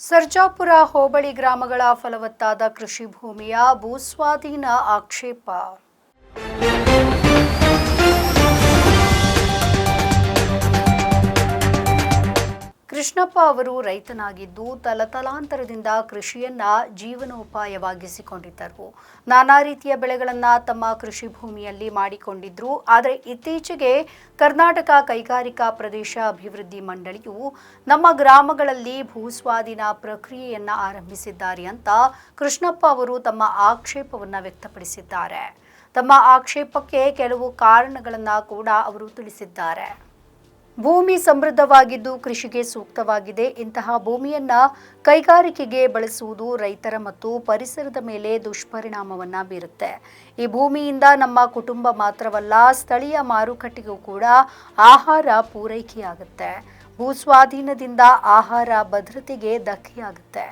ಸರ್ಜಾಪುರ ಹೋಬಳಿ ಗ್ರಾಮಗಳ ಫಲವತ್ತಾದ ಕೃಷಿ ಭೂಮಿಯ ಭೂಸ್ವಾಧೀನ ಆಕ್ಷೇಪ. ಕೃಷ್ಣಪ್ಪ ಅವರು ರೈತನಾಗಿದ್ದು ತಲತಲಾಂತರದಿಂದ ಕೃಷಿಯನ್ನ ಜೀವನೋಪಾಯವಾಗಿಸಿಕೊಂಡಿದ್ದರು. ನಾನಾ ರೀತಿಯ ಬೆಳೆಗಳನ್ನ ತಮ್ಮ ಕೃಷಿ ಭೂಮಿಯಲ್ಲಿ ಮಾಡಿಕೊಂಡಿದ್ರು. ಆದರೆ ಇತ್ತೀಚೆಗೆ ಕರ್ನಾಟಕ ಕೈಗಾರಿಕಾ ಪ್ರದೇಶ ಅಭಿವೃದ್ಧಿ ಮಂಡಳಿಯು ನಮ್ಮ ಗ್ರಾಮಗಳಲ್ಲಿ ಭೂಸ್ವಾಧೀನ ಪ್ರಕ್ರಿಯೆಯನ್ನ ಆರಂಭಿಸಿದ್ದಾರೆ ಅಂತ ಕೃಷ್ಣಪ್ಪ ಅವರು ತಮ್ಮ ಆಕ್ಷೇಪವನ್ನ ವ್ಯಕ್ತಪಡಿಸಿದ್ದಾರೆ. ತಮ್ಮ ಆಕ್ಷೇಪಕ್ಕೆ ಕೆಲವು ಕಾರಣಗಳನ್ನ ಕೂಡ ಅವರು ತಿಳಿಸಿದ್ದಾರೆ. ಭೂಮಿ ಸಮೃದ್ಧವಾಗಿದ್ದು ಕೃಷಿಗೆ ಸೂಕ್ತವಾಗಿದೆ. ಇಂತಹ ಭೂಮಿಯನ್ನ ಕೈಗಾರಿಕೆಗೆ ಬಳಸುವುದು ರೈತರ ಮತ್ತು ಪರಿಸರದ ಮೇಲೆ ದುಷ್ಪರಿಣಾಮವನ್ನ ಬೀರುತ್ತೆ. ಈ ಭೂಮಿಯಿಂದ ನಮ್ಮ ಕುಟುಂಬ ಮಾತ್ರವಲ್ಲ, ಸ್ಥಳೀಯ ಮಾರುಕಟ್ಟೆಗೂ ಕೂಡ ಆಹಾರ ಪೂರೈಕೆಯಾಗುತ್ತೆ. ಭೂಸ್ವಾಧೀನದಿಂದ ಆಹಾರ ಭದ್ರತೆಗೆ ಧಕ್ಕೆಯಾಗುತ್ತೆ.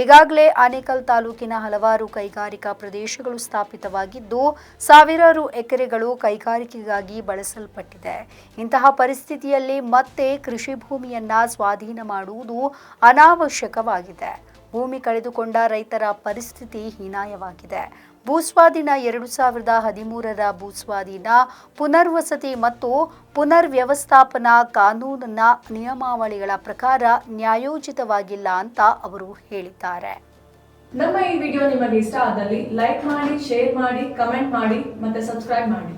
ಈಗಾಗಲೇ ಆನೇಕಲ್ ತಾಲೂಕಿನ ಹಲವಾರು ಕೈಗಾರಿಕಾ ಪ್ರದೇಶಗಳು ಸ್ಥಾಪಿತವಾಗಿದ್ದು, ಸಾವಿರಾರು ಎಕರೆಗಳು ಕೈಗಾರಿಕೆಗಾಗಿ ಬಳಸಲ್ಪಟ್ಟಿದೆ. ಇಂತಹ ಪರಿಸ್ಥಿತಿಯಲ್ಲಿ ಮತ್ತೆ ಕೃಷಿ ಭೂಮಿಯನ್ನ ಸ್ವಾಧೀನ ಮಾಡುವುದು ಅನಾವಶ್ಯಕವಾಗಿದೆ. ಭೂಮಿ ಕಳೆದುಕೊಂಡ ರೈತರ ಪರಿಸ್ಥಿತಿ ಹೀನಾಯವಾಗಿದೆ. ಭೂಸ್ವಾಧೀನ ಎರಡು ಸಾವಿರದ ಹದಿಮೂರರ ಭೂಸ್ವಾಧೀನ, ಪುನರ್ವಸತಿ ಮತ್ತು ಪುನರ್ವ್ಯವಸ್ಥಾಪನಾ ಕಾನೂನಿನ ನಿಯಮಾವಳಿಗಳ ಪ್ರಕಾರ ನ್ಯಾಯೋಚಿತವಾಗಿಲ್ಲ ಅಂತ ಅವರು ಹೇಳಿದ್ದಾರೆ. ನಮ್ಮ ಈ ವಿಡಿಯೋ ನಿಮಗೆ ಇಷ್ಟ ಆದಲ್ಲಿ ಲೈಕ್ ಮಾಡಿ, ಶೇರ್ ಮಾಡಿ, ಕಮೆಂಟ್ ಮಾಡಿ ಮತ್ತೆ ಸಬ್ಸ್ಕ್ರೈಬ್ ಮಾಡಿ.